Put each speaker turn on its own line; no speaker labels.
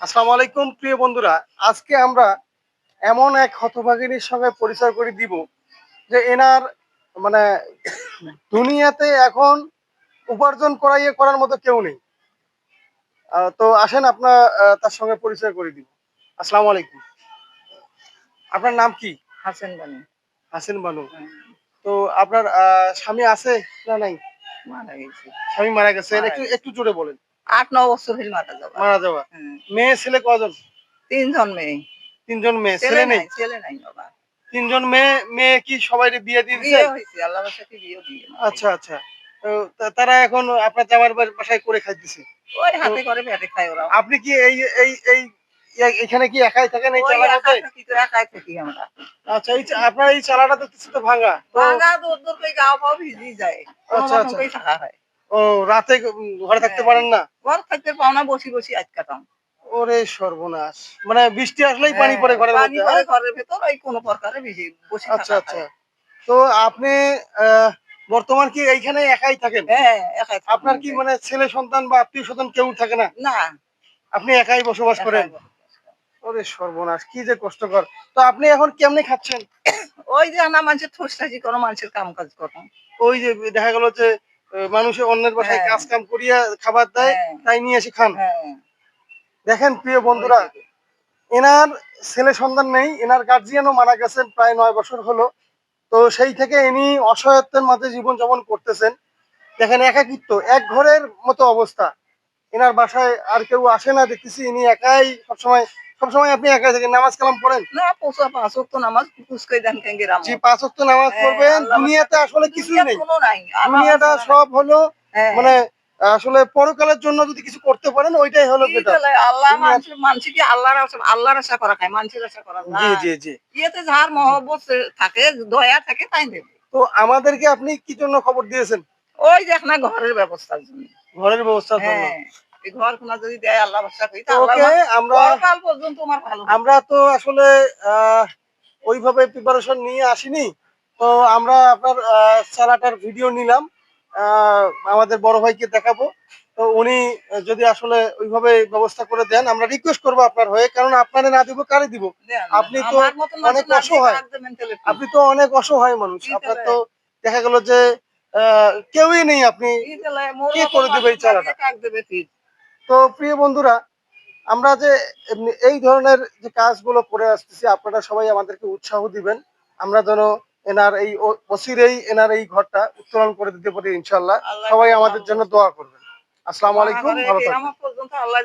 আসসালামু আলাইকুম প্রিয় বন্ধুরা। আজকে আমরা এমন এক হতভাগিনীর সঙ্গে পরিচয় করে দিব যে এনার মানে দুনিয়াতে এখন উপার্জন করাইয়ে করার মতো কেউ নেই। তো আসেন আপনার তার সঙ্গে পরিচয় করে দিব। আসসালামু আলাইকুম। আপনার নাম কি?
হাসেন বানু।
হাসিন বানু। তো আপনার আহ, স্বামী আছে না নাই?
মারা গেছে।
স্বামী মারা গেছে। একটু। একটু জোরে বলেন।
আট ন বছর হইল মারা যাওয়া
মারা যাওয়া মেয়ে ছেলে কজন?
তিনজন মেয়ে।
তিনজন মেয়ে
ছেলে নেই ছেলে নাই বাবা।
তিনজন মেয়ে মেয়ে কি সবাই বিয়ে দিয়ে
বিয়ে
দিয়েছে
হয়েছে আল্লাহ সাথে বিয়ে দিয়ে
আচ্ছা আচ্ছা। তারা এখন আপনার জামার বাসায় করে খাইতেছে?
ওই হাতে করে পেটে খায় ওরা
আপনি কি এই এই এই এখানে কি একাই থাকেন এই চালাটাতে
একাই থাকি একাই থাকি আমরা।
আচ্ছা এই আপনার এই চালাটা দেখতেছি তো ভাঙা।
ভাঙা দূর দূর করে গাও পাও ভিজি যায়।
আচ্ছা, আচ্ছা।
থাকা হয়।
ও রাতে ঘরে থাকতে
হ্যাঁ।
পারেন না?
ঘর থাকতে পাও না বসি বসি আজ কাটাম।
ওরে সর্বনাশ। মানে বৃষ্টি আসলেই পানি পড়ে ঘরের
হ্যাঁ, পানি পড়ে
হ্যাঁ?
ঘরের ভেতর ওই কোনো প্রকারে ভিজি বসে
আচ্ছা আচ্ছা। তো আপনি বর্তমান কি এইখানে একাই থাকেন?
হ্যাঁ একাই
আপনার কি মানে ছেলে সন্তান বা আত্মীয় স্বজন কেউ থাকে না?
না।
আপনি একাই বসবাস করেন? ওরে সর্বনাশ কি যে কষ্টকর। তো আপনি এখন কেমনে খাচ্ছেন?
ওই যে না মানুষের ঠোসটাজি করো মানুষের কাম কাজ করো।
ওই যে দেখা গেল যে মানুষে অন্যের বাসায়
হ্যাঁ।
কাজ কাম করিয়া খাবার দেয়
হ্যাঁ।
তাই নিয়ে এসে খান।
হ্যাঁ।
দেখেন প্রিয় বন্ধুরা এনার ছেলে সন্তান নেই এনার গার্জিয়ানও মারা গেছেন প্রায় নয় বছর হলো। তো সেই থেকে ইনি অসহায়ত্বের মাঝে জীবন যাপন করতেছেন। দেখেন একাকিত্ব এক ঘরের মতো অবস্থা। এনার বাসায় আর কেউ আসে না দেখতেছি ইনি একাই সবসময় সবসময় আপনি একাই থাকেন নামাজ কালাম পড়েন?
না পোষা পাঁচ তো নামাজ পুষ্কাই দেন কেঙ্গে রাম।
জি পাঁচ ওয়াক্ত নামাজ
হ্যাঁ,
পড়বেন। দুনিয়াতে আসলে কিছুই নেই। দুনিয়াটা সব হলো
হ্যাঁ।
মানে আসলে পরকালের জন্য যদি কিছু করতে পারেন ওইটাই হলো
আল্লাহ মানুষ কি আল্লাহর আল্লাহর আশা করা খায় মানুষের আশা করা
জি জি জি।
ইয়েতে যার মহব্বত থাকে দয়া থাকে তাই দেবে।
তো আমাদেরকে আপনি কি জন্য খবর দিয়েছেন?
ওই দেখ না ঘরের ব্যবস্থার জন্য।
ঘরের ব্যবস্থার জন্য।
হ্যাঁ। ঘর কোনা যদি দেয় আল্লাহ আশা করি
তো
তা আল্লাহ
ওকে আমরা
কাল পর্যন্ত তোমার ভালো
আমরা তো আসলে ওইভাবে প্রিপারেশন নিয়ে আসিনি। তো আমরা আপনার চালাটার ভিডিও নিলাম। আমাদের বড় ভাইকে দেখাবো। তো উনি যদি আসলে ওইভাবে ব্যবস্থা করে দেন আমরা রিকোয়েস্ট করব আপনার হয়ে। কারণ আপনারে না দিব কারে দিব? আপনি তো অনেক অসহায়। আপনি তো অনেক অসহায় মানুষ। আপনার তো দেখা গেল যে আহ, কেউই নেই আপনি।
কি
করে দেবে এই
মানুষ
তো প্রিয় বন্ধুরা আমরা যে এই ধরনের যে কাজগুলো করে আসতেছি আপনারা সবাই আমাদেরকে উৎসাহ দিবেন। আমরা যেন এনার এই অসিরেই এনার এই ঘরটা উত্তোলন করে দিতে পারি ইনশাল্লাহ সবাই আমাদের জন্য দোয়া করবেন। আসসালামু আলাইকুম ভালো থাকবেন।
আল্লাহ